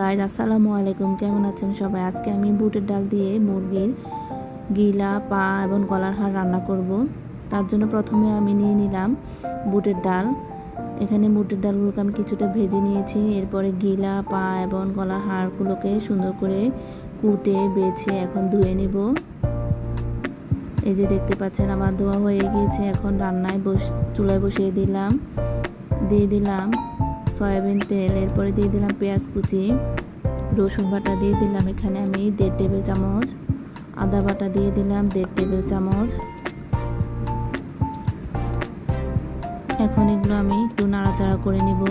Guys আসসালামু আলাইকুম। কেমন আছেন সবাই? আজকে আমি বুটের ডাল দিয়ে মুরগির গিলা, পা এবং গলার হাড় রান্না করব। তার জন্য প্রথমে আমি নিয়ে নিলাম বুটের ডাল। এখানে বুটের ডালগুলোকে আমি কিছুটা ভেজে নিয়েছি। এরপরে গিলা, পা এবং গলার হাড়গুলোকে সুন্দর করে কুটে, বেছে এখন ধুয়ে নেব। এই যে দেখতে পাচ্ছেন, আমার ধোয়া হয়ে গিয়েছে। এখন রান্নায় বস, চুলায় বসিয়ে দিলাম। দিয়ে দিলাম সয়াবিন তেল, এরপরে দিয়ে দিলাম পেঁয়াজ কুচি, রসুন বাটা দিয়ে দিলাম এখানে আমি দেড় টেবিল চামচ, আদা বাটা দিয়ে দিলাম দেড় টেবিল চামচ। এখন এগুলো আমি একটু নাড়াচাড়া করে নিব।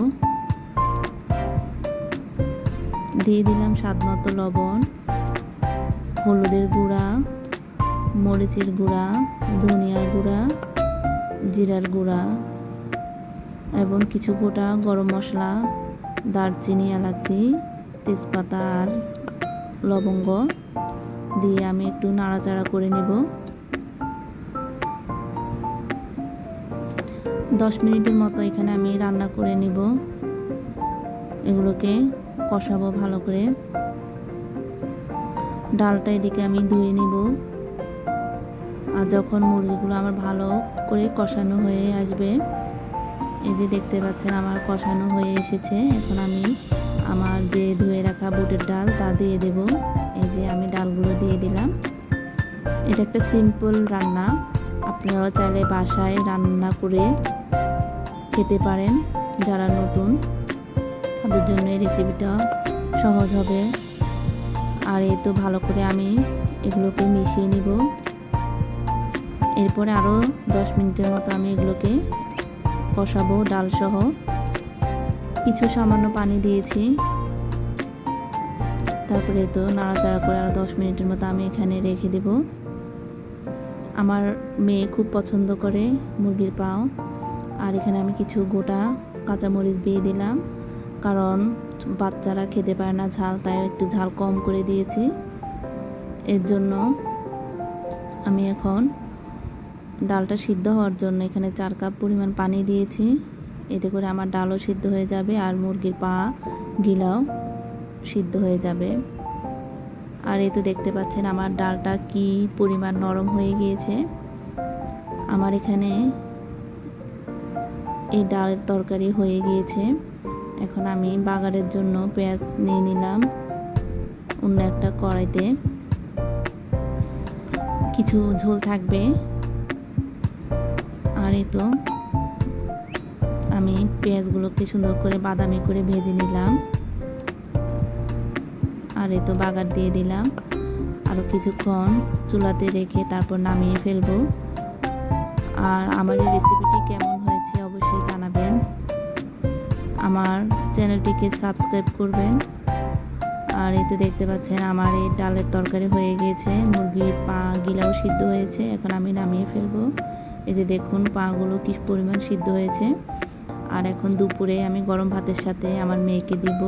দিয়ে দিলাম স্বাদ মতো লবণ, হলুদের গুঁড়া, মরিচের গুঁড়া, ধনিয়ার গুঁড়া, জিরার গুঁড়া। এবং কিছু গোটা গরম মশলা, দারচিনি, এলাচি, তেজপাতা আর লবঙ্গ দিয়ে আমি একটু নাড়াচাড়া করে নেব। দশ মিনিটের মতো এখানে আমি রান্না করে নিব। এগুলোকে কষাবো ভালো করে। ডালটা এদিকে আমি ধুয়ে নিব। আর যখন মুরগিগুলো আমার ভালো করে কষানো হয়ে আসবে এই যে দেখতে পাচ্ছেন, আমার কষানো হয়ে এসেছে। এখন আমি আমার যে ধুয়ে রাখা বুটের ডাল, তা দিয়ে দেব। এই যে আমি ডালগুলো দিয়ে দিলাম। এটা একটা সিম্পল রান্না। আপনারা চাইলে বাসায় রান্না করে খেতে পারেন, যারা নতুন। তাদের জন্য এই রেসিপিটা সহজ হবে। আর এই তো ভালো করে আমি এগুলোকে মিশিয়ে নিব। এরপরে আরও দশ মিনিটের মতো আমি এগুলোকে কষাবো ডাল সহ কিছু সামান্য পানি দিয়েছি। তারপরে তো নাড়াচাড়া করে আরও দশ মিনিটের মতো আমি এখানে রেখে দেব। আমার মেয়ে খুব পছন্দ করে মুরগির পাও। আর এখানে আমি কিছু গোটা কাঁচামরিচ দিয়ে দিলাম। কারণ বাচ্চারা খেতে পারে না ঝাল, তাই একটু ঝাল কম করে দিয়েছি। এর জন্য আমি এখন ডালটা সিদ্ধ হওয়ার জন্য এখানে চার কাপ পরিমাণ পানি দিয়েছি। এতে করে আমার ডালও সিদ্ধ হয়ে যাবে আর মুরগির পা গিলাও সিদ্ধ হয়ে যাবে। আর এই তো দেখতে পাচ্ছেন আমার ডালটা কি পরিমাণ নরম হয়ে গিয়েছে। আমার এখানে এই ডালের তরকারি হয়ে গিয়েছে। এখন আমি বাগারের জন্য পেঁয়াজ নিয়ে নিলাম অন্য একটা কড়াইতে। কিছু ঝোল থাকবে। আর এই তো আমি পেঁয়াজগুলোকে সুন্দর করে বাদামি করে ভেজে নিলাম। আর এই তো বাগার দিয়ে দিলাম। আরও কিছুক্ষণ চুলাতে রেখে তারপর নামিয়ে ফেলব। আর আমার এই রেসিপিটি কেমন হয়েছে অবশ্যই জানাবেন। আমার চ্যানেলটিকে সাবস্ক্রাইব করবেন। আর এই তো দেখতে পাচ্ছেন আমার এই ডালের তরকারি হয়ে গিয়েছে। মুরগির পা গিলাও সিদ্ধ হয়েছে। এখন আমি নামিয়ে ফেলব। এই যে দেখুন, পাগুলো কি পরিমাণ সিদ্ধ হয়েছে। আর এখন দুপুরে আমি গরম ভাতের সাথে আমার মেয়েকে দিব,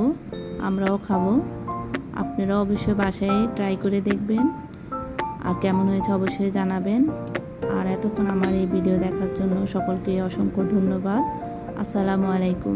আমরাও খাব। আপনারা অবশ্যই বাসায় ট্রাই করে দেখবেন। আর কেমন হয়েছে অবশ্যই জানাবেন। আর এতক্ষণ আমার এই ভিডিও দেখার জন্য সকলকে অসংখ্য ধন্যবাদ। আসসালামু আলাইকুম।